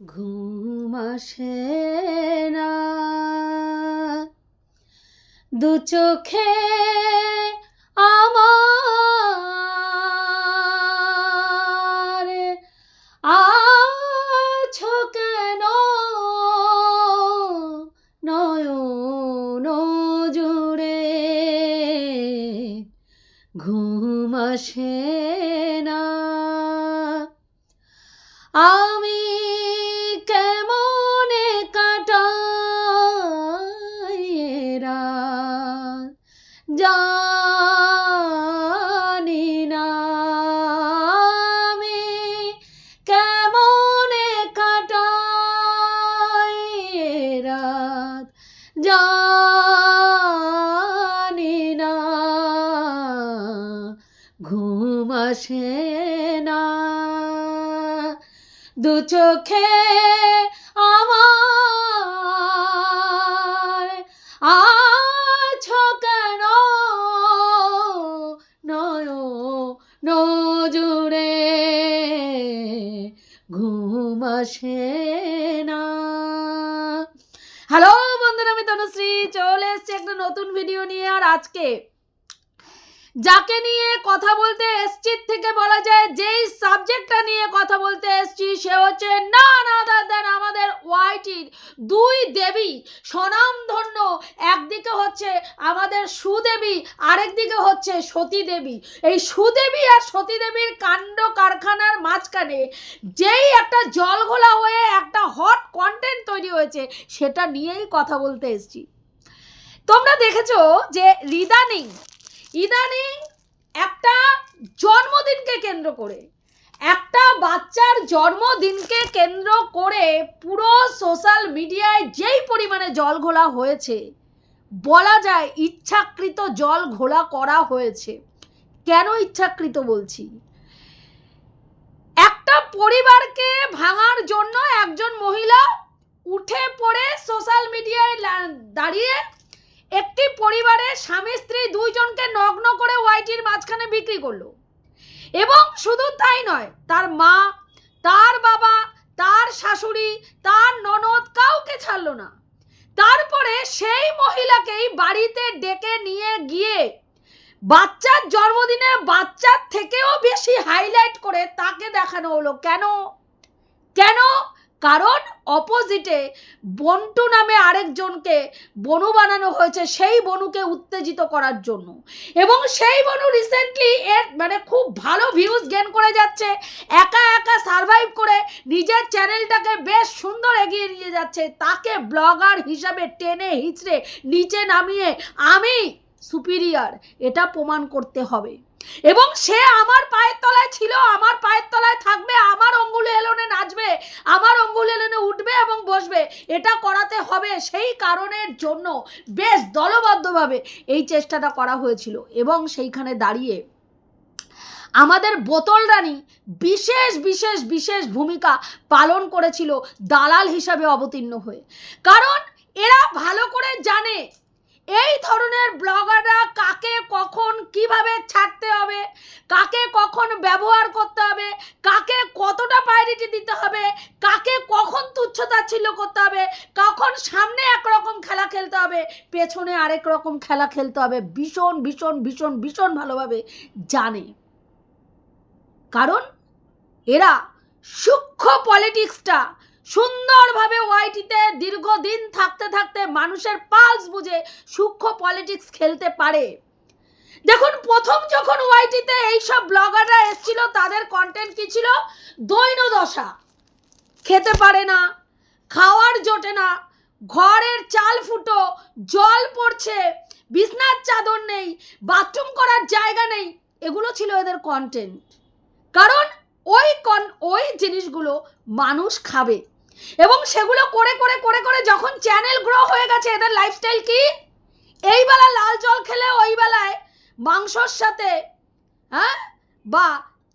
ঘুম আসে না। দু চোখে ঘুম আসে না। দু চোখে আমার আছো কেন? নয় নজুড়ে ঘুম আসে না। হ্যালো বন্ধুরা, আমি তনুশ্রী। চলে এসছি একটা নতুন ভিডিও নিয়ে। আর আজকে যাকে নিয়ে কথা বলতে এসছি, থেকে বলা যায় যেই সাবজেক্টটা নিয়ে কথা বলতে এসছি, সে হচ্ছে না না দেন আমাদের ওয়াইটির দুই দেবী, স্বনামধন্য। একদিকে হচ্ছে আমাদের সুদেবী, আরেকদিকে হচ্ছে সতী দেবী এই সুদেবী আর সতী দেবীর কাণ্ড কারখানার মাঝখানে যেই একটা জল ঘোলা হয়ে একটা হট কন্টেন্ট তৈরি হয়েছে, সেটা নিয়েই কথা বলতে এসছি। তোমরা দেখেছ যে রিদানিং ইদানিং একটা জন্মদিনকে কেন্দ্র করে, একটা বাচ্চার জন্মদিনকে কেন্দ্র করে পুরো সোশ্যাল মিডিয়ায় যেই পরিমাণে জল ঘোলা হয়েছে, বলা যায় ইচ্ছাকৃত জল ঘোলা করা হয়েছে। কেন ইচ্ছাকৃত বলছি? একটা পরিবারকে ভাঙার জন্য একজন মহিলা উঠে পড়ে সোশ্যাল মিডিয়ায় দাঁড়িয়ে একটি পরিবারে স্বামী স্ত্রী দুইজনকে নগ্ন করে ওয়াইটির মাঝখানে বিক্রি করল। এবং শুধু তাই নয়, তার মা, তার বাবা, তার শাশুড়ি, তার ননদ কাউকে ছাড়লো না। তারপরে সেই মহিলাকেই বাড়িতে ডেকে নিয়ে গিয়ে বাচ্চার জন্মদিনে বাচ্চার থেকেও বেশি হাইলাইট করে তাকে দেখানো হলো। কেন? কেন? কারণ অপোজিটে বন্টু নামে আরেকজনকে বনু বানানো হয়েছে, সেই বনুকে উত্তেজিত করার জন্য। এবং সেই বনু রিসেন্টলি এর মানে খুব ভালো ভিউজ গেন করে যাচ্ছে, একা একা সারভাইভ করে নিজের চ্যানেলটাকে বেশ সুন্দর এগিয়ে নিয়ে যাচ্ছে। তাকে ব্লগার হিসাবে টেনে হিচড়ে নিচে নামিয়ে, আমি সুপিরিয়ার এটা প্রমাণ করতে হবে। এবং সে আমার পায়ের তলায় ছিল, আমার পায়ের তলায় থাকবে, আমার অঙ্গুলি এলনে নাচবে, আমার অঙ্গুলি এলনে উঠবে এবং বসবে। এটা করাতে হবে সেই কারণের জন্য বেশ দলবদ্ধভাবে এই চেষ্টাটা করা হয়েছিল এবং সেইখানে দাঁড়িয়ে আমাদের বোতল রানী বিশেষ বিশেষ বিশেষ ভূমিকা পালন করেছিল দালাল হিসাবে অবতীর্ণ হয়ে। কারণ এরা ভালো করে জানে এই ধরনের ব্লগাররা কাকে কখন কীভাবে ছাড়তে হবে, কাকে কখন ব্যবহার করতে হবে, কাকে কতটা প্রায়োরিটি দিতে হবে, কাকে কখন তুচ্ছতাচ্ছিল্য করতে হবে, কখন সামনে একরকম খেলা খেলতে হবে, পেছনে আরেক রকম খেলা খেলতে হবে, ভীষণ ভীষণ ভীষণ ভীষণ ভালোভাবে জানে। কারণ এরা সূক্ষ্ম পলিটিক্সটা সুন্দরভাবে ওয়াইটিতে দীর্ঘদিন থাকতে থাকতে মানুষের পালস বুঝে সূক্ষ্ম পলিটিক্স খেলতে পারে। দেখুন, প্রথম যখন ওয়াইটিতে এইসব ব্লগাররা এসেছিল, তাদের কন্টেন্ট কি ছিল? দৈন দশা খেতে পারে না, খাওয়ার জোটে না, ঘরের চাল ফুটো, জল পড়ছে, বিছনার চাদর নেই বাথরুম করার জায়গা নেই, এগুলো ছিল এদের কন্টেন্ট কারণ ওই কন ওই জিনিসগুলো মানুষ খাবে। এবং সেগুলো করে করে করে করে যখন চ্যানেল গ্রো হয়ে গেছে, এদের লাইফস্টাইল কি? এই বেলা লাল জল খেলে ওই বেলায় মাংসর সাথে হ্যাঁ? বা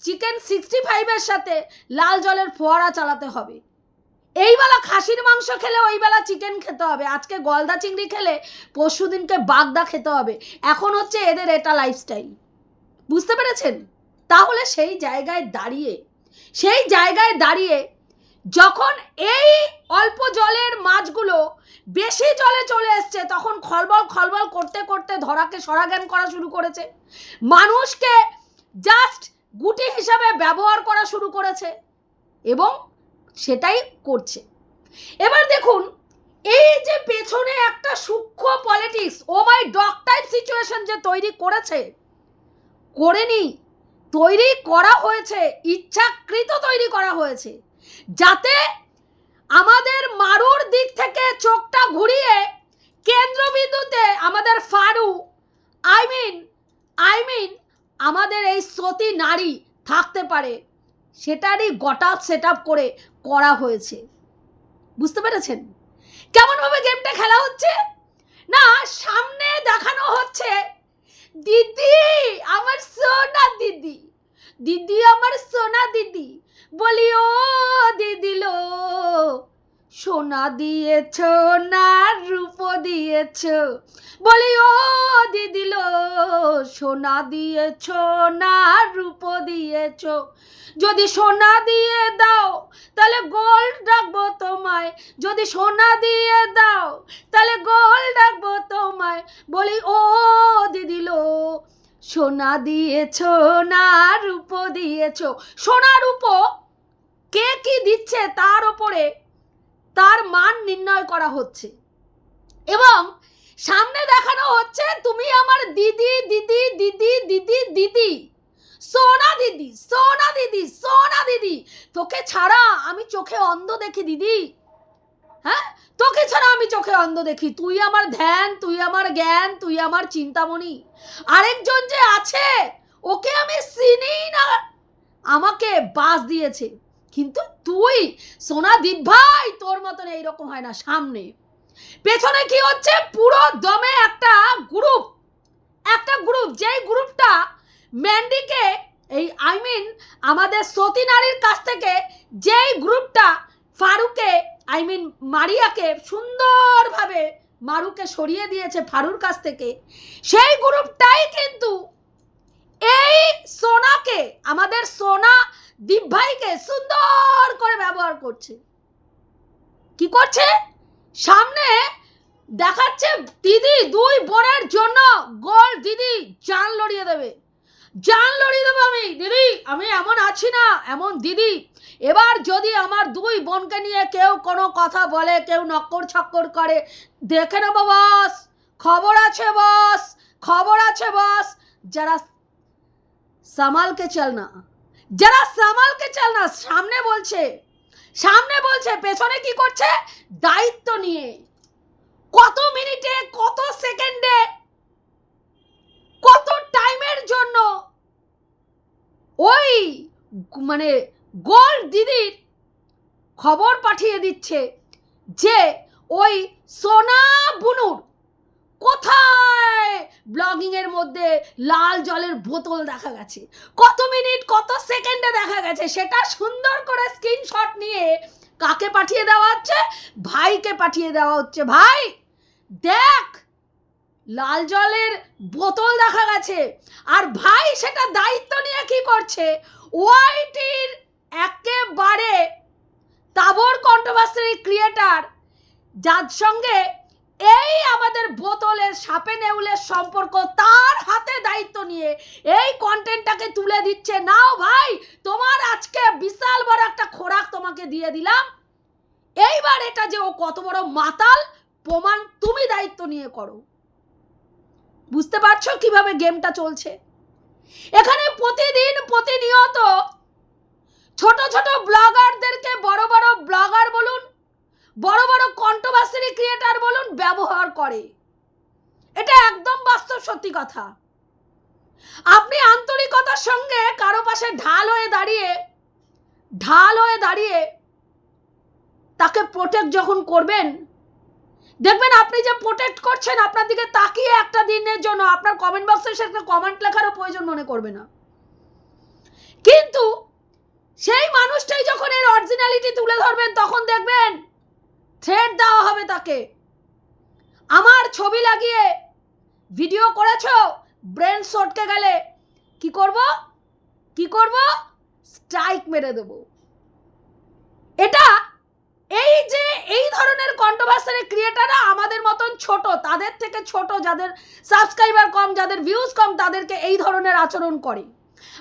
চিকেন সিক্সটি ফাইভের সাথে লাল জলের ফোয়ারা চালাতে হবে। এই বেলা খাসির মাংস খেলে ওই বেলা চিকেন খেতে হবে। আজকে গলদা চিংড়ি খেলে পরশু দিনকে বাগদা খেতে হবে। এখন হচ্ছে এদের এটা লাইফস্টাইল বুঝতে পেরেছেন? তাহলে সেই জায়গায় দাঁড়িয়ে, সেই জায়গায় দাঁড়িয়ে যখন এই অল্প জলের মাছগুলো বেশি জলে চলে এসছে, তখন খলবল খলবল করতে করতে ধরাকে সরাজ্ঞান করা শুরু করেছে। মানুষকে জাস্ট গুটি হিসাবে ব্যবহার করা শুরু করেছে এবং সেটাই করছে। এবার দেখুন, এই যে পেছনে একটা সূক্ষ্ম politics O my dog type situation যে তৈরি করেছে করেনি তৈরি করা হয়েছে, ইচ্ছাকৃত তৈরি করা হয়েছে। যাতে আমাদের মারুর দিক থেকে চোখটা ঘুরিয়ে কেন্দ্রবিন্দুতে আমাদের ফারু, আই মিন আই মিন আমাদের এই সতী নারী থাকতে পারে। সেটারই গটা সেট করে করা হয়েছে। বুঝতে পেরেছেন? কেমনভাবে গেমটা খেলা হচ্ছে? না, সামনে দেখানো হচ্ছে দিদি, আমার সোনা দিদি। দিদি, আমার সোনা দিদি। বলি ও দিদি লো সোনা দিয়েছ না রূপ দিয়েছ? বলি ও দিদি লো সোনা দিয়েছ না রূপ দিয়েছ? যদি সোনা দিয়ে দাও, তাহলে গোল্ড ডাকবো তোমায়। যদি সোনা দিয়ে দাও, তাহলে গোল্ড ডাকবো তোমায়। বলি ও দিদি লো সোনা দিয়েছ না রূপ দিয়েছ। সোনা রূপ কে কি দিচ্ছে তার ওপরে? তার মান নির্ণয় করা হচ্ছে। এবং সামনে দেখানো হচ্ছে তুমি আমার দিদি দিদি দিদি দিদি দিদি। সোনা দিদি সোনা দিদি সোনা দিদি। তোকে ছাড়া আমি চোখে অন্ধ দেখি, দিদি। হ্যাঁ? তোকে ছাড়া আমি চোখে অন্ধ দেখি। তুই আমার ধ্যান, তুই আমার জ্ঞান, তুই আমার চিন্তামণি। আরেকজন যে আছে, ওকে আমি চিনি না। আমাকে বাস দিয়েছে। কিন্তু তুই, সোনা দীপ ভাই, তোর মতন এইরকম হয় না, সামনে। পেছনে কি হচ্ছে? পুরো দমে একটা গ্রুপ একটা গ্রুপ যেই গ্রুপটা ম্যান্ডিকে এই আই মিন আমাদের সতী নারীর কাছ থেকে, যেই গ্রুপটা ফারুকে আই মিন মারিয়াকে সুন্দরভাবে মারুকে সরিয়ে দিয়েছে ফারুর কাছ থেকে। সেই গ্রুপটাই কিন্তু এই সোনাকে, আমাদের সোনা দীপ ভাইকে সুন্দর করে ব্যবহার করছে। কি করছে? সামনে দেখাচ্ছে দিদি দুই বোনের জন্য গোল, দিদি জান লড়িয়ে দেবে। জান লড়িয়ে দেবো আমি, দিদি, আমি এমন আছি না, এমন দিদি। এবার যদি আমার দুই বোনকে নিয়ে কেউ কোনো কথা বলে, কেউ নক্কর ছক্কর করে, দেখে নেব বস, খবর আছে বস, খবর আছে বস, যারা সামালকে চলনা যারা সামালকে চাল না, সামনে বলছে সামনে বলছে, পেছনে কি করছে? দায়িত্ব নিয়ে। কত মিনিটে, কত সেকেন্ডে কত টাইমের জন্য? ওই মানে গোল দিদির খবর পাঠিয়ে দিচ্ছে যে ওই সোনা বুনুর কোথায় ব্লগিং এর মধ্যে লাল জলের বোতল দেখা গেছে? কত মিনিট, কত সেকেন্ডে দেখা গেছে? সেটা সুন্দর করে স্ক্রিনশট নিয়ে কাকে পাঠিয়ে দেওয়া হচ্ছে? ভাইকে পাঠিয়ে দেওয়া হচ্ছে। ভাই, দেখ লাল জলের বোতল দেখা গেছে। আর ভাই সেটা দায়িত্ব নিয়ে কি করছে? ওয়াইটির একেবারে তাবর কন্ট্রোভার্সি ক্রিয়েটার যার সঙ্গে এই আমাদের বোতলের সাপে নেউলের সম্পর্ক তার হাতে দায়িত্ব নিয়ে এই কন্টেন্টটাকে তুলে দিচ্ছে। নাও ভাই, তোমার আজকে বিশাল বড় একটা খোরাক তোমাকে দিয়ে দিলাম। এইবার এটা যে ও কত বড় মাতাল, প্রমাণ তুমি দায়িত্ব নিয়ে করো। বুঝতে পারছ কীভাবে গেমটা চলছে? এখানে প্রতিদিন প্রতিনিয়ত ছোট ছোট ব্লগারদেরকে বড় বড় ব্লগার বলুন, বড় বড় কন্ট্রোভার্সি ক্রিয়েটার বলুন ব্যবহার করে। এটা একদম বাস্তব সত্যি কথা। আপনি আন্তরিকতার সঙ্গে কারও পাশে ঢাল হয়ে দাঁড়িয়ে, ঢাল হয়ে দাঁড়িয়ে তাকে প্রোটেক্ট যখন করবেন দেখবেন আপনি যে প্রোটেক্ট করছেন, আপনার দিকে তাকিয়ে একটা দিনের জন্য আপনার কমেন্ট বক্সে সে একটা কমেন্ট লেখারও প্রয়োজন মনে করবে না। কিন্তু সেই মানুষটাই যখন এর অরিজিনালিটি তুলে ধরবেন, তখন দেখবেন থ্রেড দেওয়া হবে তাকে। আমার ছবি লাগিয়ে ভিডিও করেছ ব্রেন শটকে গেলে কি করব? কি করব? স্ট্রাইক মেরে দেব। এটা এই যে এই ধরনের কন্ট্রোভার্সারি ক্রিয়েটাররা আমাদের মতন ছোট, তাদের থেকে ছোট, যাদের সাবস্ক্রাইবার কম, যাদের ভিউজ কম, তাদেরকে এই ধরনের আচরণ করে।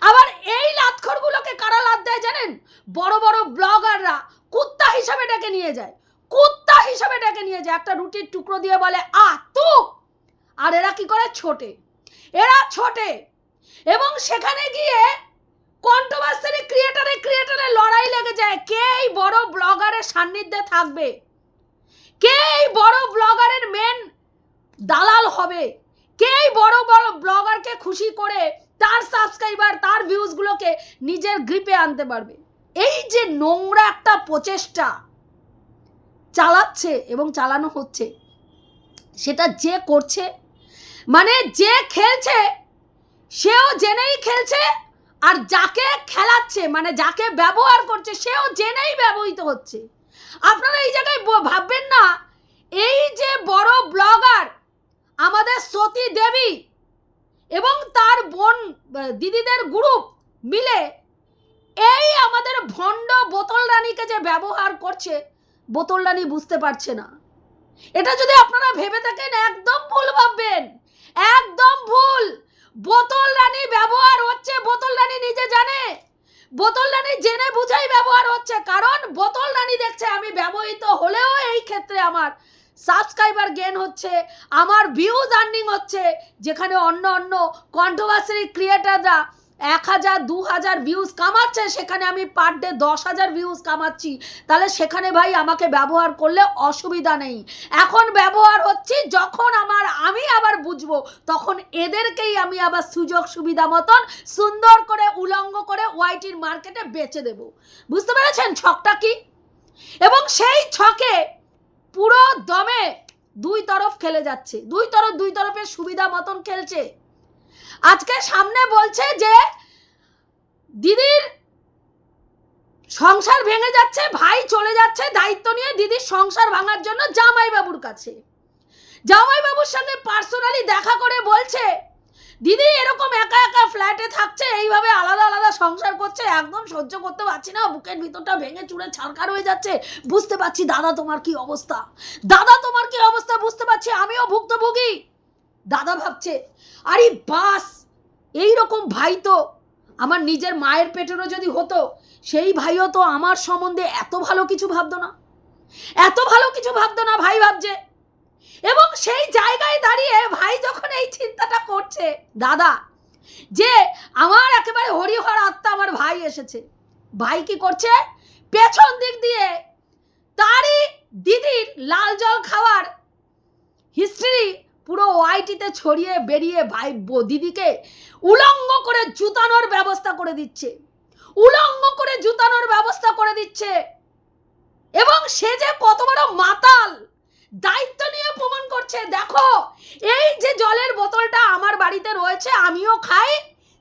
আবার এই লাতখরগুলোকে কারা লাত দেয় জানেন? বড় বড় ব্লগাররা কুত্তা হিসাবে ডেকে নিয়ে যায়। কুত্তা হিসাবে ডেকে নিয়ে যায়। একটা রুটির টুকরো দিয়ে বলে, আ, তু! আর এরা কি করে? ছোটে। এরা ছোটে। এবং সেখানে গিয়ে কন্ট্রোভার্সারি ক্রিয়েটারে ক্রিয়েটারে লড়াই লেগে যায়। কে এই বড় ব্লগারের সান্নিধ্যে থাকবে? কে এই বড় ব্লগারের মেন দালাল হবে? কে এই বড় বড় ব্লগারকে খুশি করে তার সাবস্ক্রাইবার তার ভিউজগুলোকে নিজের গ্রিপে আনতে পারবে? এই যে নোংরা একটা প্রচেষ্টা চালাচ্ছে এবং চালানো হচ্ছে, সেটা যে করছে মানে যে খেলছে, সেও জেনেই খেলছে আর যাকে খেলাচ্ছে মানে যাকে ব্যবহার করছে, সেও জেনেই ব্যবহৃত হচ্ছে। আপনারা এই জায়গায় ভাববেন না, এই যে বড় ব্লগার আমাদের সতী দেবী এবং তার বোন দিদিদের গ্রুপ মিলে এই আমাদের ভণ্ড বোতল রানীকে যে ব্যবহার করছে, বোতল রানী বুঝতে পারছে না। এটা যদি আপনারা ভেবে থাকেন, একদম ভুল ভাববেন, একদম ভুল। বোতল রানী ব্যবহার হচ্ছে, বোতল রানী নিজে জানে। বোতল রানী জেনে বুঝাই ব্যবহার হচ্ছে, কারণ বোতল রানী দেখছে, আমি ব্যবহৃত হলেও এই ক্ষেত্রে আমার সাবস্ক্রাইবার গেন হচ্ছে, আমার ভিউজ আর্নিং হচ্ছে, যেখানে অন্য অন্য কন্ট্রোভার্সারি ক্রিয়েটাররা এক হাজার দু হাজার ভিউজ কামাচ্ছে, সেখানে আমি পার ডে দশ হাজার ভিউজ কামাচ্ছি। তাহলে সেখানে ভাই আমাকে ব্যবহার করলে অসুবিধা নেই। এখন ব্যবহার হচ্ছে, যখন আমার, আমি আবার বুঝব, তখন এদেরকেই আমি আবার সুযোগ সুবিধা মতন সুন্দর করে, উলঙ্গ করে ওয়াইটির মার্কেটে বেচে দেব। বুঝতে পেরেছেন ছকটা কি? এবং সেই ছকে পুরো দমে দুই তরফ খেলে যাচ্ছে। দুই তরফ, দুই তরফের সুবিধা মতন খেলছে। আজকে সামনে বলছে যে দিদির সংসার ভেঙে যাচ্ছে, ভাই চলে যাচ্ছে, দায়িত্ব নিয়ে দিদির সংসার ভাঙার জন্য জামাইবাবুর কাছে। জামাইবাবুর সঙ্গে পার্সোনালি দেখা করে বলছে, দিদি এরকম একা একা ফ্ল্যাটে থাকছে, এইভাবে আলাদা আলাদা সংসার করছে, একদম সহ্য করতে পারছি না, বুকের ভিতরটা ভেঙে চুরে ছাড়কার হয়ে যাচ্ছে, বুঝতে পারছি দাদা তোমার কি অবস্থা? দাদা তোমার কি অবস্থা বুঝতে পারছি, আমিও ভুক্তভোগী। দাদা ভাবছে, আরে বাস এই রকম ভাই তো আমার নিজের মায়ের পেটেরও যদি হতো, সেই ভাইও তো আমার সম্বন্ধে এত ভালো কিছু ভাবতো না। এত ভালো কিছু ভাবতো না ভাই ভাবছে। এবং সেই জায়গায় দাঁড়িয়ে ভাই যখন এই চিন্তাটা করছে, দাদা, যে আমার একেবারে হরিহর আত্মা আমার ভাই এসেছে। ভাই কি করছে? পেছন দিক দিয়ে তারই দিদির লাল জল খাওয়ার হিস্ট্রি পুরো ওয়াইটিতে ছড়িয়ে বেরিয়ে ভাই দিদিকে উলঙ্গ করে জুতানোর ব্যবস্থা করে দিচ্ছে। উলঙ্গ করে জুতানোর ব্যবস্থা করে দিচ্ছে। এবং সে যে কত বড় মাতাল, দায়িত্ব নিয়ে প্রমাণ করছে। দেখো, এই যে জলের বোতলটা আমার বাড়িতে রয়েছে, আমিও খাই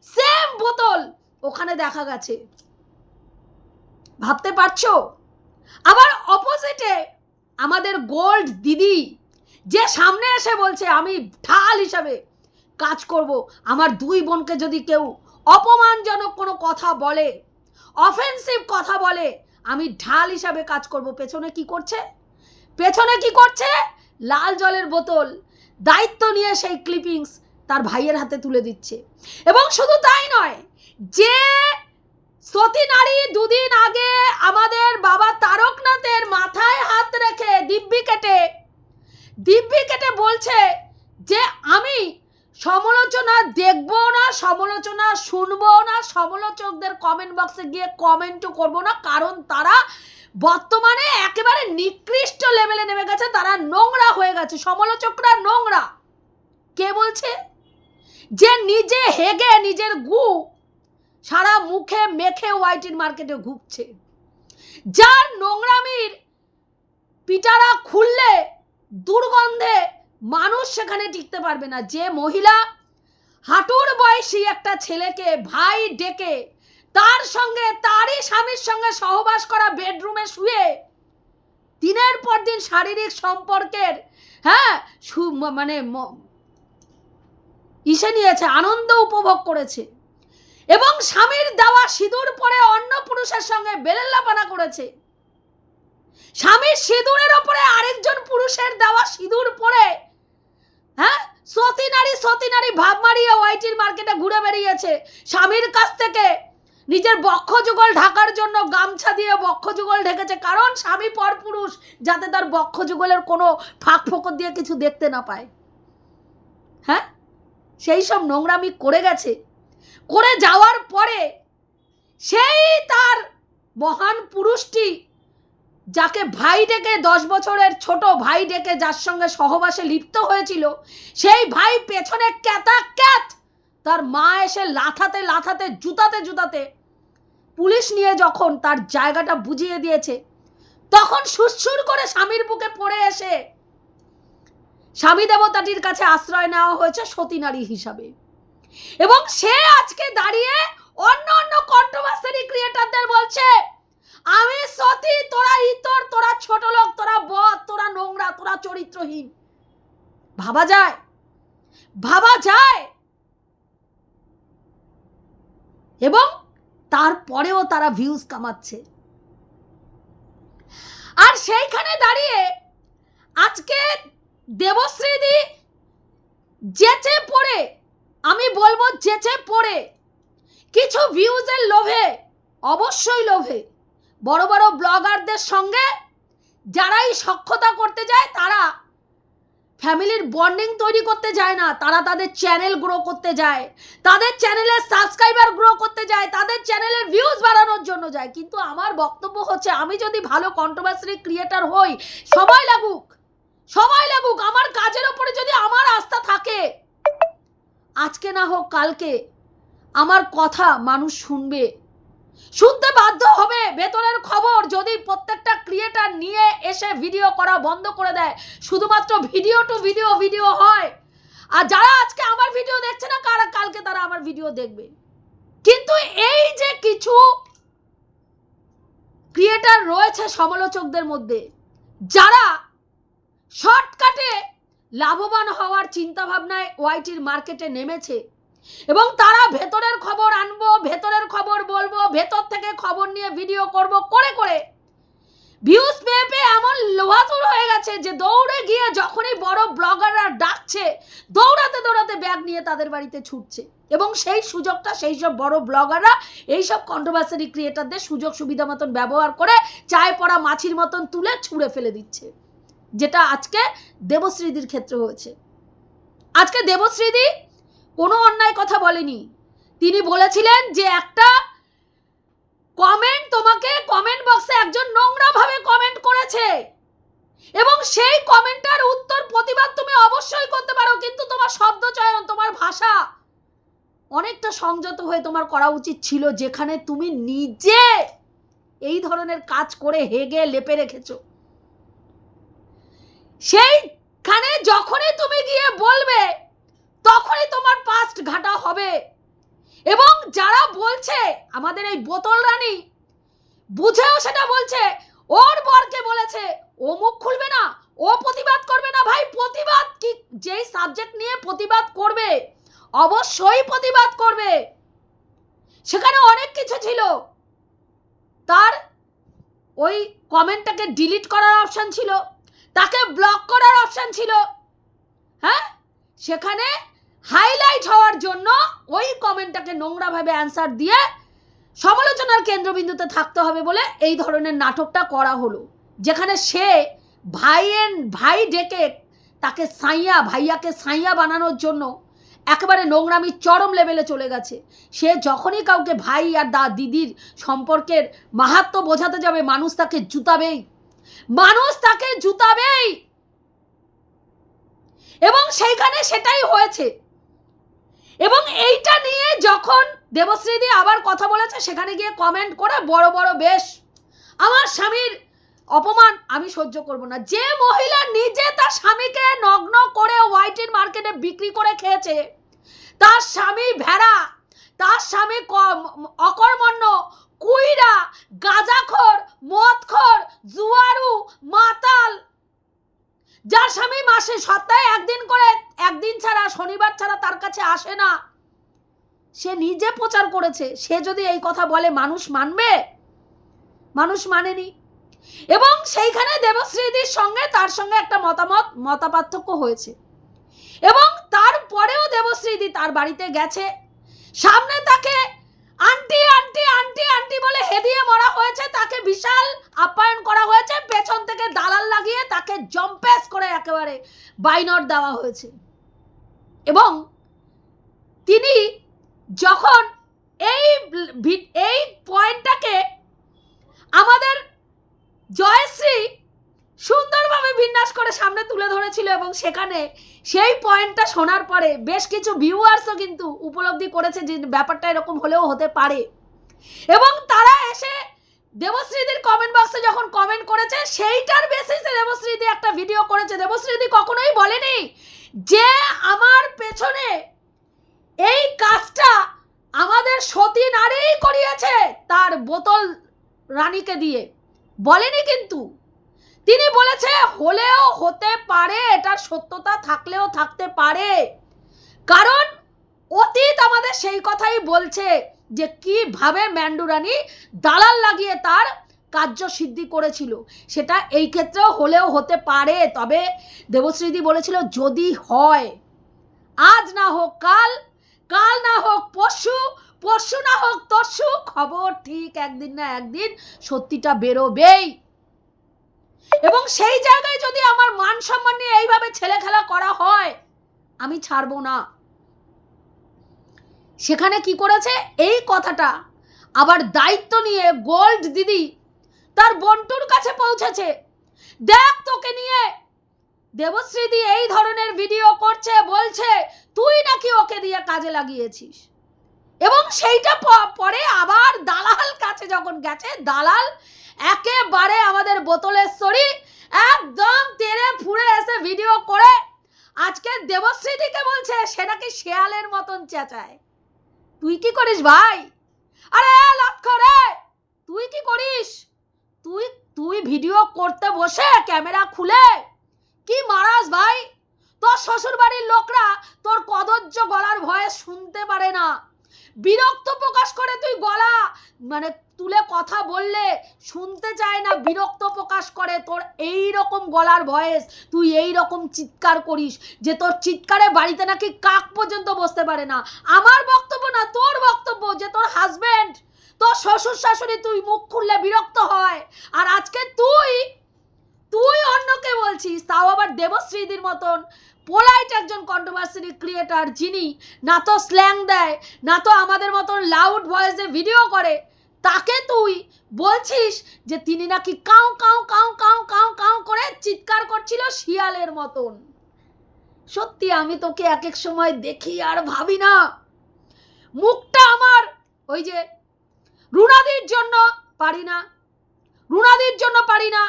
সেম বোতল। ওখানে দেখা গেছে। ভাবতে পারছ? আবার অপোজিটে আমাদের গোল্ড দিদি যে সামনে এসে বলছে, আমি ঢাল হিসাবে কাজ করব। আমার দুই বোনকে যদি কেউ অপমানজনক কোনো কথা বলে অফেন্সিভ কথা বলে, আমি ঢাল হিসাবে কাজ করব। পেছনে কি করছে? পেছনে কি করছে? লাল জলের বোতল। দায়িত্ব নিয়ে সেই ক্লিপিংস তার ভাইয়ের হাতে তুলে দিচ্ছে। এবং শুধু তাই নয়, যে সতী নারী দুদিন আগে আমাদের বাবা তারকনাথের মাথায় হাত রেখে দিব্যি কেটে দিব্যি কেটে বলছে যে আমি সমালোচনা দেখব না, সমালোচনা শুনব না, সমালোচকদের কমেন্ট বক্সে গিয়ে কমেন্টও করব না, কারণ তারা বর্তমানে একেবারে নিকৃষ্ট লেভেলে নেমে গেছে, তারা নোংরা হয়ে গেছে, সমালোচকরা নোংরা। কে বলছে? যে নিজে হেগে নিজের গু সারা মুখে মেখে ওয়াইটির মার্কেটে ঘুরছে। যার নোংরামির পিটারা খুললে দুর্গন্ধে মানুষ সেখানে টিকতে পারবে না। যে মহিলা হাঁটুর বয়সী একটা ছেলেকে ভাই ডেকে তার সঙ্গে তারই স্বামীর সঙ্গে সহবাস করা বেডরুমে শুয়ে দিনের পর দিন শারীরিক সম্পর্কের হ্যাঁ মানে ইসে নিয়েছে, আনন্দ উপভোগ করেছে এবং স্বামীর দেওয়া সিঁদুর পরে অন্য পুরুষের সঙ্গে বেলেল্লাপানা করেছে। স্বামীর সিঁদুরের ওপরে আরেকজন পুরুষের দেওয়া সিঁদুর পরে হ্যাঁ? সতী নারী সতী নারী ভাব মারিয়ে ওয়াইটির মার্কেটে ঘুরে বেরিয়েছে স্বামীর কাছ থেকে নিজের বক্ষ যুগল ঢাকার জন্য গামছা দিয়ে বক্ষ যুগল ঢেকেছে। কারণ স্বামী পর পুরুষ, যাতে তার বক্ষ যুগলের কোনো ফাঁক ফোকর দিয়ে কিছু দেখতে না পায়। হ্যাঁ? সেই সব নোংরামি করে গেছে। করে যাওয়ার পরে সেই তার মহান পুরুষটি যাকে ভাই ডেকে দশ বছরের ছোট ভাই ডেকে যার সঙ্গে সহবাসে লিপ্ত হয়েছিল, সেই ভাই পেছনে ক্যাতা ক্যাত। তার মা এসে লাথাতে লাথাতে, জুতাতে জুতাতে পুলিশ নিয়ে যখন তার জায়গাটা বুঝিয়ে দিয়েছে, তখন সুরসুর করে স্বামীর বুকে পড়ে এসে স্বামী দেবতাটির কাছে আশ্রয় নেওয়া হয়েছে সতী নারী হিসাবে। এবং সে আজকে দাঁড়িয়ে অন্য অন্য কন্ট্রোভার্সারি ক্রিয়েটারদের বলছে আমি সতী, তোরা ইতর, তোরা ছোট লোক, তোরা বদ তোরা নোংরা, তোরা চরিত্রহীন। ভাবা যায়? ভাবা যায়? এবং তারপরেও তারা ভিউজ কামাচ্ছে। আর সেইখানে দাঁড়িয়ে আজকে দেবশ্রীদি যেচে পড়ে, আমি বলব যেচে পড়ে, কিছু ভিউজের লোভে, অবশ্যই লোভে। বড় বড় ব্লগারদের সঙ্গে যারাই সক্ষতা করতে যায়, তারা ফ্যামিলির বন্ডিং তৈরি করতে যায় না, তারা তাদের চ্যানেল গ্রো করতে যায়। তাদের চ্যানেলের সাবস্ক্রাইবার গ্রো করতে যায়, তাদের চ্যানেলের ভিউজ বাড়ানোর জন্য যায়। কিন্তু আমার বক্তব্য হচ্ছে, আমি যদি ভালো কন্ট্রোভার্সারি ক্রিয়েটার হই সবাই লাগুক সবাই লাগুক, আমার কাজের ওপরে যদি আমার আস্থা থাকে, আজকে না হোক কালকে, আমার কথা মানুষ শুনবে। শুনতে বাধ্য হবে। বেতনের খবর যদি প্রত্যেকটা ক্রিয়েটার নিয়ে এসে ভিডিও করা বন্ধ করে দেয়, শুধুমাত্র ভিডিও টু ভিডিও ভিডিও হয়। আর যারা আজকে আমার ভিডিও দেখছে না, কারা কালকে তারা আমার ভিডিও দেখবে। কিন্তু এই যে কিছু ক্রিয়েটার রয়েছে সমালোচকদের মধ্যে, যারা শর্টকাটে লাভবান হওয়ার চিন্তা ভাবনায় ওয়াইটির মার্কেটে নেমেছে এবং তারা ভেতরের খবর আনব, ভেতরের খবর বলব, ভেতর থেকে খবর নিয়ে ভিডিও করব, করে করে। ভিউজ পেয়ে পেয়ে এমন লোহাতুর হয়ে গেছে যে দৌড়ে গিয়ে যখনই বড় ব্লগাররা ডাকছে, দৌড়াতে দৌড়াতে ব্যাগ নিয়ে তাদের বাড়িতে ছুটছে। এবং সেই সুযোগটা, সেই সব বড় ব্লগাররা এইসব কন্ট্রোভার্সারি ক্রিয়েটারদের সুযোগ সুবিধা মতন ব্যবহার করে চায় পড়া মাছির মতন তুলে ছুঁড়ে ফেলে দিচ্ছে। যেটা আজকে দেবশ্রীদির ক্ষেত্রে হয়েছে। আজকে দেবশ্রীদি কোনো অন্যায় কথা বলেনি। তিনি বলেছিলেন যে একটা কমেন্ট তোমাকে কমেন্ট বক্সে একজন নোংরা ভাবে কমেন্ট করেছে। এবং সেই কমেন্টার উত্তর প্রতিবাদ তুমি অবশ্যই করতে পারো, কিন্তু তোমার শব্দ চয়ন, তোমার ভাষা অনেকটা সংযত হয়ে তোমার করা উচিত ছিল, যেখানে তুমি নিজে এই ধরনের কাজ করে হেগে লেপে রেখেছো। সেইখানে যখনই তুমি গিয়ে বলবে তখনই তোমার পাস্ট ঘাটা হবে। এবং যারা বলছে, আমাদের এই বোতল রানী, বুঝেও সেটা বলছে, ওর বরকে বলেছে, ও মুখ খুলবে না, ও প্রতিবাদ করবে না, ভাই, প্রতিবাদ কি, যেই সাবজেক্ট নিয়ে প্রতিবাদ করবে, অবশ্যই প্রতিবাদ করবে। সেখানে অনেক কিছু ছিল। তার ওই কমেন্টটাকে ডিলিট করার অপশান ছিল, তাকে ব্লক করার অপশান ছিল। হ্যাঁ? সেখানে হাইলাইট হওয়ার জন্য ওই কমেন্টটাকে নোংরাভাবে অ্যান্সার দিয়ে সমালোচনার কেন্দ্রবিন্দুতে থাকতে হবে বলে এই ধরনের নাটকটা করা হলো। যেখানে সে ভাইয়ের, ভাই ডেকে তাকে সাইয়া, ভাইয়াকে সাইয়া বানানোর জন্য একেবারে নোংরামি চরম লেভেলে চলে গেছে। সে যখনই কাউকে ভাই আর দা, দিদির সম্পর্কের মাহাত্ম বোঝাতে যাবে, মানুষ তাকে জুতাবেই। মানুষ তাকে জুতাবেই। এবং সেইখানে সেটাই হয়েছে। এবং এইটা নিয়ে যখন দেবশ্রীদি আবার কথা বলেছে, সেখানে গিয়ে কমেন্ট করে বড় বড় বেশ আমার স্বামীর অপমান আমি সহ্য করব না। যে মহিলা নিজে তার স্বামীকে নগ্ন করে হোয়াইটের মার্কেটে বিক্রি করে খেয়েছে, তার স্বামী ভেড়া, তার স্বামী অকর্মণ্য, কুইরা, গাঁজাখোর, মদখোর, জুয়ারু, মাতাল যার স্বামী মাসে সপ্তাহে একদিন করে, একদিন ছাড়া, শনিবার ছাড়া তার কাছে আসে না। সে নিজে প্রচার করেছে। সে যদি এই কথা বলে, মানুষ মানবে? মানুষ মানেনি। এবং সেইখানে দেবশ্রীদির সঙ্গে তার সঙ্গে একটা মতামত, মতাপার্থক্য হয়েছে। এবং তারপরেও দেবশ্রীদি তার বাড়িতে গেছে। সামনে তাকে আন্টি আন্টি আন্টি আন্টি বলে হেদিয়ে মরা হয়েছে, তাকে বিশাল আপ্যায়ন করা হয়েছে, পেছন থেকে দালাল লাগিয়ে তাকে জম্পেস করে একেবারে বাইনট দেওয়া হয়েছে। এবং তিনি যখন এই এই পয়েন্টটাকে আমাদের জয়শ্রী সুন্দরভাবে বিন্যাস করে সামনে তুলে ধরেছিল এবং সেখানে সেই পয়েন্টটা শোনার পরে বেশ কিছু ভিউয়ার্সও কিন্তু উপলব্ধি করেছে যে ব্যাপারটা এরকম হলেও হতে পারে। এবং তারা এসে দেবশ্রীদির কমেন্ট বক্সে যখন কমেন্ট করেছে, সেইটার বেসিসে দেবশ্রীদি একটা ভিডিও করেছে। দেবশ্রীদি কখনোই বলেনি যে আমার পেছনে এই কাজটা আমাদের সতী নারীই করিয়েছে তার বোতল রানীকে দিয়ে। বলেনি কিন্তু। তিনি বলেছে, হলেও হতে পারে, এটার সত্যতা থাকলেও থাকতে পারে। কারণ অতীত আমাদের সেই কথাই বলছে যে, কীভাবে ম্যান্ডুরানি দালাল লাগিয়ে তার কার্য সিদ্ধি করেছিল। সেটা এই ক্ষেত্রেও হলেও হতে পারে। তবে দেবশ্রীদি বলেছিল, যদি হয়, আজ না হোক কাল কাল না হোক পরশু পরশু না হোক তরশু, খবর ঠিক একদিন না একদিন সত্যিটা বেরোবেই। এবং সেই জায়গায় যদি আমার মান সম্মান নিয়ে এইভাবে ছেলে খেলা করা হয়, আমি ছাড়বো না। সেখানে কি করেছে? এই কথাটা আবার দায়িত্ব নিয়ে গোল্ড দিদি তার বন্টুর কাছে পৌঁছেছে। দেখ তোকে নিয়ে। দেবশ্রীদি এই ধরনের ভিডিও করছে, বলছে, তুই নাকি ওকে দিয়ে কাজে লাগিয়েছিস? এবং সেইটা পরে আবার দালাল কাছে যখন গেছে, দালাল একেবারে আমাদের বোতলের সরি একদম তেরে ফুড়ে এসে ভিডিও করে, আজকে দেবশ্রীদিকে বলছে, সে নাকি শেয়ালের মতন চেঁচায়। তুই কি করিস ভাই? আরে, লক্ষ্য রে! তুই কি করিস? তুই তুই ভিডিও করতে বসে ক্যামেরা খুলে। কি মারাস ভাই? তোর শ্বশুর বাড়ির লোকরা তোর কদর্য গলার ভয়ে শুনতে পারে না। বিরক্ত প্রকাশ করে তুই গলা মানে তুলে কথা বললে শুনতে চায় না, বিরক্ত প্রকাশ করে। তোর এই রকম গলার ভয়েস, তুই এই রকম চিৎকার করিস যে তোর চিৎকারে বাড়িতে নাকি কাক পর্যন্ত বসতে পারে না। আমার বক্তব্য না, তোর বক্তব্য যে তোর হাজবেন্ড তোর শ্বশুর শাশুড়ি তুই মুখ খুললে বিরক্ত হয়। আর আজকে তুই তুই অন্যকে বলছিস, তাও আবার দেবশ্রীদির মতন। পোলাইট একজন কন্ট্রোভার্সি ক্রিয়েটার যিনি না তো স্ল্যাং দেয়, না তো আমাদের মতন লাউড ভয়েসে ভিডিও করে, তাকে তুই বলছিস যে তিনি নাকি কাউ কাউ কাউ কাউ কাউ কাউ করে চিৎকার করছিল শিয়ালের মতন। সত্যি আমি তোকে এক এক সময় দেখি আর ভাবি না। মুখটা আমার ওই যে রুনাদির জন্য পারি না, রুনাদির জন্য পারি না।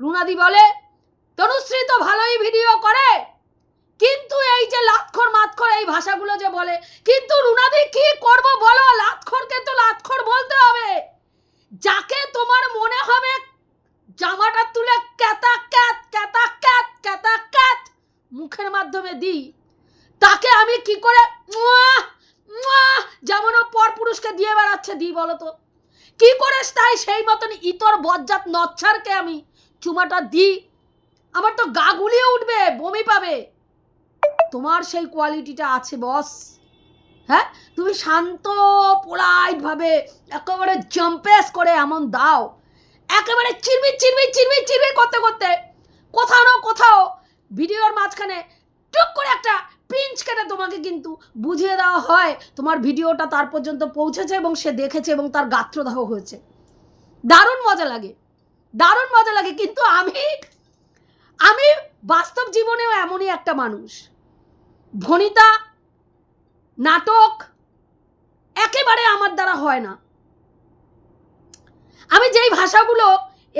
রুনাদি বলে, তনুশ্রী তো ভালোই ভিডিও করে। কিন্তু এই যে লাতখর মাতখর এই ভাষাগুলো যে বলে, কিন্তু রুনাদি কি করব বলো? লাতখরকে তো লাতখর বলতে হবে। যাকে তোমার মনে হবে জামাটা তুলে ক্যাতা ক্যাত ক্যাতা ক্যাত ক্যাতা ক্যাত মুখের মাধ্যমে দিই। তাকে আমি কি করে যেমন ও পরপুরুষকে দিয়ে বেড়াচ্ছে, দিই বলো তো। কি করে তাই সেই মতন ইতর বজ্জাত নচ্ছারকে আমি চুমাটা দিই। আমার তো গা গুলিয়ে উঠবে, বমি পাবে। তোমার সেই কোয়ালিটিটা আছে বস হ্যাঁ? তুমি শান্ত পোলাইট ভাবে একেবারে জম্পেস করে এমন দাও। একেবারে চিরবির চিরবির চিরবির চিরবির করতে করতে কোথাও না কোথাও ভিডিওর মাঝখানে টুক করে একটা পিঞ্চ কেটে তোমাকে কিন্তু বুঝিয়ে দেওয়া হয়। তোমার ভিডিওটা তার পর্যন্ত পৌঁছেছে এবং সে দেখেছে এবং তার গাত্রদাহ হয়েছে। দারুণ মজা লাগে। দারুণ মজা লাগে। কিন্তু আমি আমি বাস্তব জীবনেও এমনই একটা মানুষ। ভনিতা নাটক একেবারে আমার দ্বারা হয় না। আমি যেই ভাষাগুলো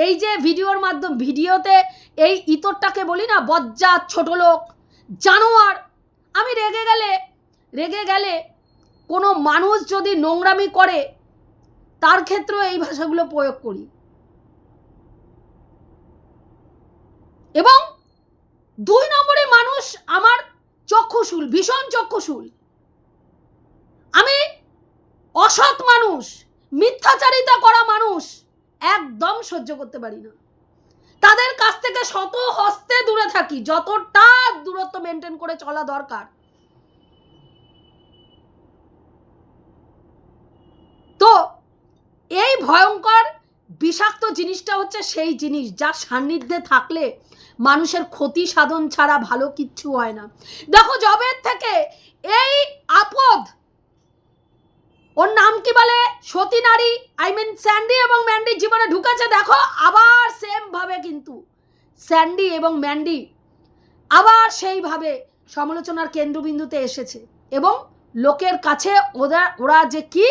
এই যে ভিডিওর মাধ্যম, ভিডিওতে এই ইতরটাকে বলি না, বজ্জাত, ছোট লোক, জানোয়ার, আমি রেগে গেলে রেগে গেলে কোনো মানুষ যদি নোংরামি করে, তার ক্ষেত্রেও এই ভাষাগুলো প্রয়োগ করি। এবং দুই নম্বরে মানুষ আমার চক্ষুশূল, ভীষণ চক্ষুশূল। আমি অসৎ মানুষ, মিথ্যাচারিতা করা মানুষ, একদম সহ্য করতে পারি না। তাদের কাছ থেকে শত হস্তে দূরে থাকি, যতটা দূরত্ব মেনটেন করে চলা দরকার। তো, এই ভয়ঙ্কর বিষাক্ত জিনিসটা হচ্ছে সেই জিনিস যার সান্নিধ্যে থাকলে মানুষের ক্ষতি সাধন ছাড়া ভালো কিচ্ছু হয় না। দেখো জবের থেকে এই আপদ, ওর নাম কি বলে? সতী নারী আই মিন স্যান্ডি এবং ম্যান্ডির জীবনে ঢুকেছে। দেখো, আবার সেম ভাবে কিন্তু। স্যান্ডি এবং ম্যান্ডি আবার সেইভাবে সমালোচনার কেন্দ্রবিন্দুতে এসেছে এবং লোকের কাছে ওদের ওরা যে কি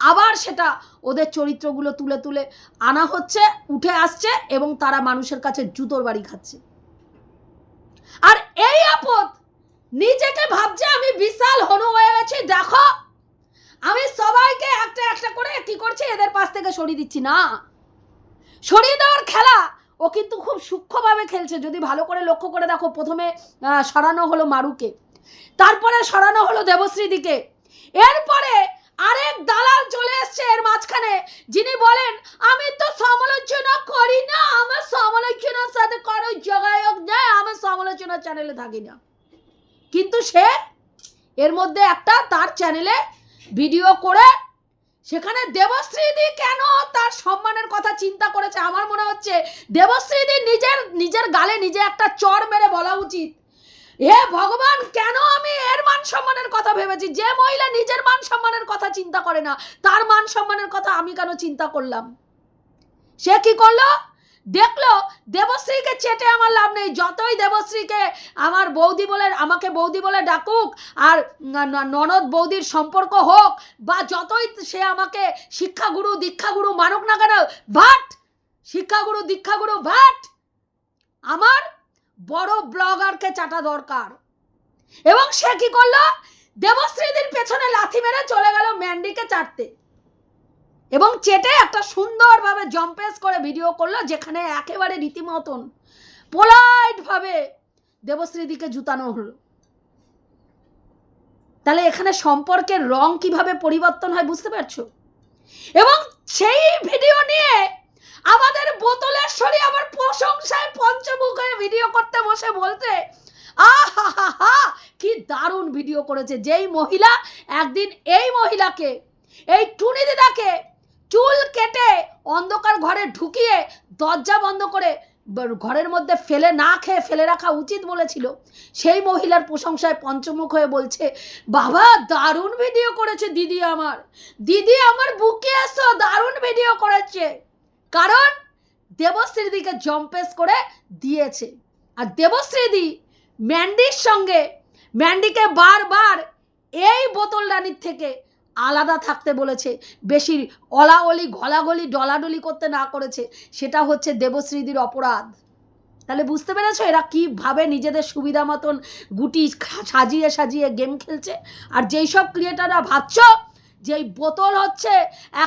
আবার সেটা ওদের চরিত্রগুলো তুলে তুলে আনা হচ্ছে, উঠে আসছে এবং তারা মানুষের কাছে জুতোর বাড়ি খাচ্ছে। আর এই আপদ নিজেকে ভাবছে আমি বিশাল হনু হয়ে গেছি, দেখো। আমি সবাইকে একটা একটা করে কি করছি, এদের পাশ থেকে সরিয়ে দিচ্ছি, না। সরিয়ে দেওয়ার খেলা ও কিন্তু খুব সূক্ষ্মভাবে খেলছে, যদি ভালো করে লক্ষ্য করে দেখো, প্রথমে সরানো হলো মারুকে, তারপরে সরানো হলো দেবশ্রীদিকে। এরপরে আরেক দালাল চলে এসছে এর মাঝখানে। যিনি বলেন, আমি তো সমালোচনা করি না, আমার সমালোচনার সাথে কারও যোগাযোগ নেই আমার সমালোচনা চ্যানেলে থাকি না। কিন্তু সে এর মধ্যে একটা তার চ্যানেলে ভিডিও করে, সেখানে দেবশ্রীদি কেন তার সম্মানের কথা চিন্তা করেছে? আমার মনে হচ্ছে, দেবশ্রীদি নিজের নিজের গালে নিজে একটা চর মেরে বলা উচিত। হে ভগবান, কেন আমি এর মান সম্মানের কথা ভেবেছি? যে মহিলা নিজের মান সম্মানের কথা চিন্তা করে না, তার মান সম্মানের কথা আমি কেন চিন্তা করলাম? সে কি করল? দেখল, দেবশ্রীকে চেটে আমার লাভ নেই। যতই দেবশ্রীকে আমার বৌদি বলে, আমাকে বৌদি বলে ডাকুক, আর ননদ বৌদির সম্পর্ক হোক, বা যতই সে আমাকে শিক্ষাগুরু, দীক্ষাগুরু মানুক না কেন, ভাট! শিক্ষাগুরু, দীক্ষাগুরু, ভাট! আমার বড় ব্লগারকে চাটা দরকার। এবং সে কি করল? দেবশ্রীদের পেছনে লাথি মেরে চলে গেল ম্যান্ডিকে চাটতে। এবং চেটে একটা সুন্দরভাবে জম্পেস করে ভিডিও করল, যেখানে একেবারে রীতিমতন পোলাইট ভাবে দেবশ্রীদিকে জুতানো হলো। তাহলে এখানে সম্পর্কের রং কীভাবে পরিবর্তন হয় বুঝতে পারছ? এবং সেই ভিডিও নিয়ে আমাদের বোতলের বোতলেশ্বরী আমার প্রশংসায় পঞ্চমুখ হয়ে ভিডিও করতে বসে বলতে আহা কি দারুণ ভিডিও করেছে। যেই মহিলা, একদিন এই মহিলাকে, এই টুনি দিদাকে চুল কেটে অন্ধকার ঘরে ঢুকিয়ে দরজা বন্ধ করে ঘরের মধ্যে ফেলে না খেয়ে ফেলে রাখা উচিত বলেছিল। সেই মহিলার প্রশংসায় পঞ্চমুখ হয়ে বলছে, বাবা, দারুণ ভিডিও করেছে দিদি আমার। দিদি আমার বুকে এসো, দারুণ ভিডিও করেছে। কারণ দেবশ্রীদিকে জম্পেস করে দিয়েছে। আর দেবশ্রীদি ম্যান্ডির সঙ্গে, ম্যান্ডিকে বারবার এই বোতল রানির থেকে আলাদা থাকতে বলেছে। বেশি অলাগলি ঘলাগলি ডলাডলি করতে না করেছে। সেটা হচ্ছে দেবশ্রীদির অপরাধ। তাহলে বুঝতে পেরেছ? এরা কীভাবে নিজেদের সুবিধা মতন গুটি সাজিয়ে সাজিয়ে গেম খেলছে? আর যেই সব ক্রিয়েটাররা ভাবছ যে এই বোতল হচ্ছে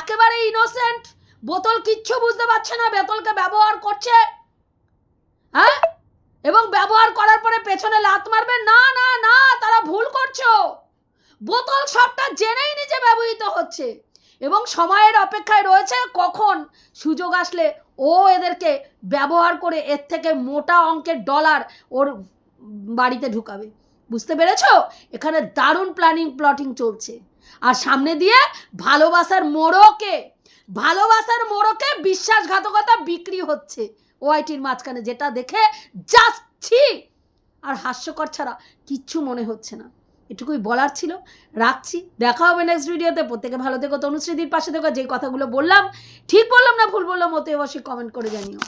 একেবারে ইনোসেন্ট বোতল কিচ্ছু বুঝতে পারছে না, বোতলকে ব্যবহার করছে। হ্যাঁ? এবং ব্যবহার করার পরে পেছনে লাত মারবে? না না না, তারা ভুল করছ। বোতল সবটা জেনেই নিজে ব্যবহৃত হচ্ছে। এবং সময়ের অপেক্ষায় রয়েছে কখন সুযোগ আসলে ও এদেরকে ব্যবহার করে এর থেকে মোটা অঙ্কের ডলার ওর বাড়িতে ঢুকাবে। বুঝতে পেরেছ? এখানে দারুণ প্ল্যানিং প্লটিং চলছে। আর সামনে দিয়ে ভালোবাসার মোড়কে ভালোবাসার মোড়কে বিশ্বাসঘাতকতা বিক্রি হচ্ছে। ওআইটির মাঝখানে যেটা দেখে যাচ্ছি আর হাস্যকর ছাড়া কিচ্ছু মনে হচ্ছে না। এটুকুই বলার ছিল। রাখছি। দেখা হবে নেক্সট ভিডিওতে প্রত্যেকে ভালো দেখো তনুশ্রীদির পাশে দেখো যে কথাগুলো বললাম, ঠিক বললাম না ভুল বললাম ওতে অবশ্যই কমেন্ট করে জানিও।